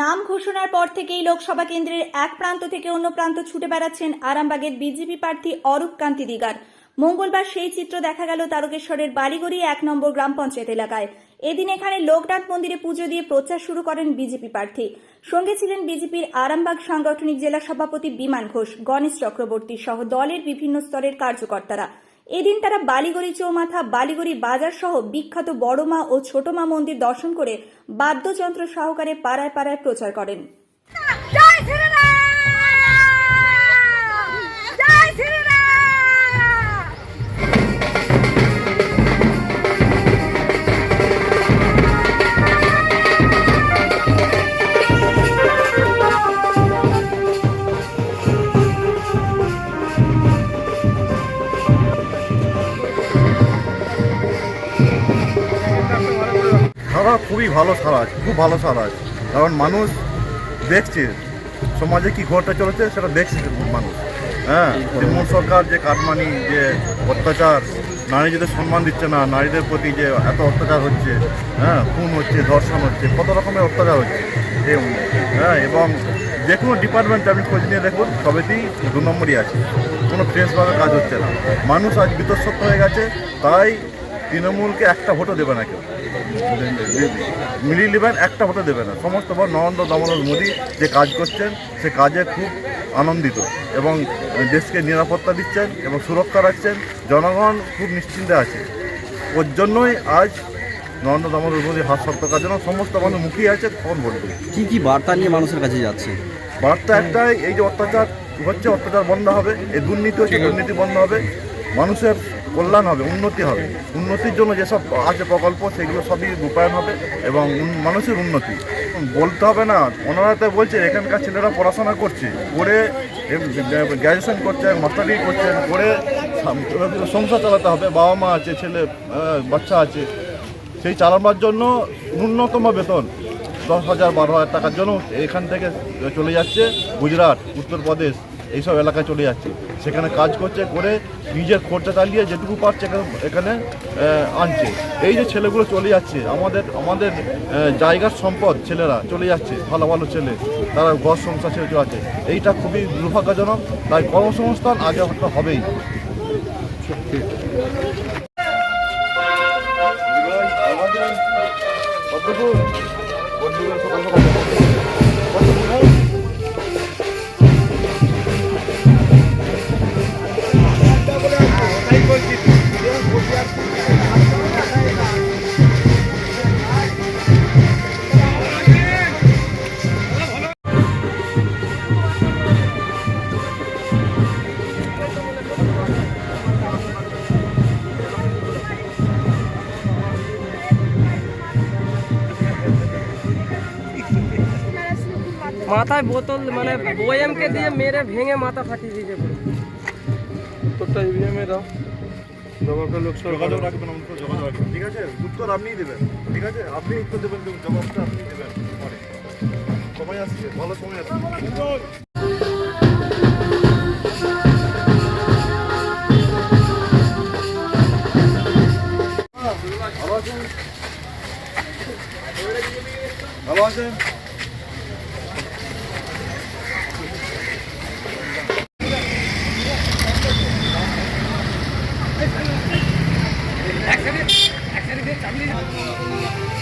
নাম ঘোষণার পর থেকেই লোকসভা কেন্দ্রের এক প্রান্ত থেকে অন্য প্রান্ত ছুটে বেড়াচ্ছেন আরামবাগের বিজেপি প্রার্থী অরূপ কান্তি দিগার। মঙ্গলবার সেই চিত্র দেখা গেল তারকেশ্বরের বালিগড়ি এক নম্বর গ্রাম পঞ্চায়েত এলাকায়। এদিন এখানে লোকনাথ মন্দিরে পুজো দিয়ে প্রচার শুরু করেন বিজেপি প্রার্থী। সঙ্গে ছিলেন বিজেপির আরামবাগ সাংগঠনিক জেলা সভাপতি বিমান ঘোষ, গণেশ চক্রবর্তী সহ দলের বিভিন্ন স্তরের কার্যকর্তারা। এদিন তারা বালিগড়ি চৌমাথা, বালিগড়ি বাজার সহ বিখ্যাত বড়মা ও ছোটমা মন্দির দর্শন করে বাদ্যযন্ত্র সহকারে পাড়ায় পাড়ায় প্রচার করেন। সারা খুবই ভালো সারা আছে খুব ভালো সারা আছে। কারণ মানুষ দেখছে সমাজে কি ঘটতে চলেছে সেটা দেখছে মানুষ। হ্যাঁ তৃণমূল সরকার যে কাটমানি যে অত্যাচার নারীদের সম্মান দিচ্ছে না নারীদের প্রতি যে এত অত্যাচার হচ্ছে হ্যাঁ খুন হচ্ছে ধর্ষণ হচ্ছে কত রকমের অত্যাচার হচ্ছে। হ্যাঁ এবং যে কোনো ডিপার্টমেন্টে আপনি খোঁজ নিয়ে দেখুন সবেতেই দু নম্বরই আছে। কোনো ফ্রেশভাবে কাজ হচ্ছে না। মানুষ আজ বিতর্ষত হয়ে গেছে তাই তৃণমূলকে একটা ভোটও দেবে না কেউ। মিলিয়ে নেবেন একটা ভোটও দেবে না। সমস্ত ভোট নরেন্দ্র দামোদর মোদী যে কাজ করছেন সে কাজে খুব আনন্দিত এবং দেশকে নিরাপত্তা দিচ্ছেন এবং সুরক্ষা রাখছেন। জনগণ খুব নিশ্চিন্তে আছে। ওর জন্যই আজ নরেন্দ্র দামোদর মোদী হাত কাজ জন্য সমস্ত মানুষ মুখিয়ে আছে কখন বলবে কী কী বার্তা নিয়ে মানুষের কাছে যাচ্ছে? বার্তা একটাই এই যে অত্যাচার হচ্ছে অত্যাচার বন্ধ হবে এই দুর্নীতি হচ্ছে দুর্নীতি বন্ধ হবে। মানুষের কল্যাণ হবে, উন্নতি হবে। উন্নতির জন্য যেসব আছে প্রকল্প, সেগুলো সবই রূপায়ণ হবে এবং মানুষের উন্নতি। বলতে হবে না ওনারা তো বলছে, এখানকার ছেলেরা পড়াশোনা করছে। করে গ্র্যাজুয়েশন করছে, মাস্টার ডিগ্রি করছেন করে সংসার চালাতে হবে। বাবা মা আছে, ছেলে বাচ্চা আছে। সেই চালানোর জন্য ন্যূনতম বেতন দশ হাজার, বারো হাজার টাকার জন্য এখান থেকে চলে যাচ্ছে, গুজরাট, উত্তরপ্রদেশ, এইসব এলাকায় চলে যাচ্ছে। সেখানে কাজ করছে, করে নিজের খরচা চালিয়ে যেটুকু পারছে এখানে আনছে। এই যে ছেলেগুলো চলে যাচ্ছে, আমাদের আমাদের জায়গার সম্পদ ছেলেরা চলে যাচ্ছে, ভালো ভালো ছেলে, তারা ঘর সংসার ছেড়ে চলে এইটা খুবই দুর্ভাগ্যজনক, তাই কর্মসংস্থান আগে হয়তো হবেই। মাথায় বোতল মানে বয়ামকে দিয়ে মেরে ভেঙে মাথা ফাটিয়ে দিয়েছে পুরো। উত্তরটা ইভিএমে দাও জবাবটা লোকসভা যোগাযোগ রাখবেন আমাকে যোগাযোগ রাখবেন। ঠিক আছে? উত্তর আপনিই দেবেন। ঠিক আছে? আপনি উত্তর দেবেন জবাবটা আপনি দেবেন। পরে। সময় আসছে ভালো সময় আসছে। ভালো আছেন? ভালো আছেন সব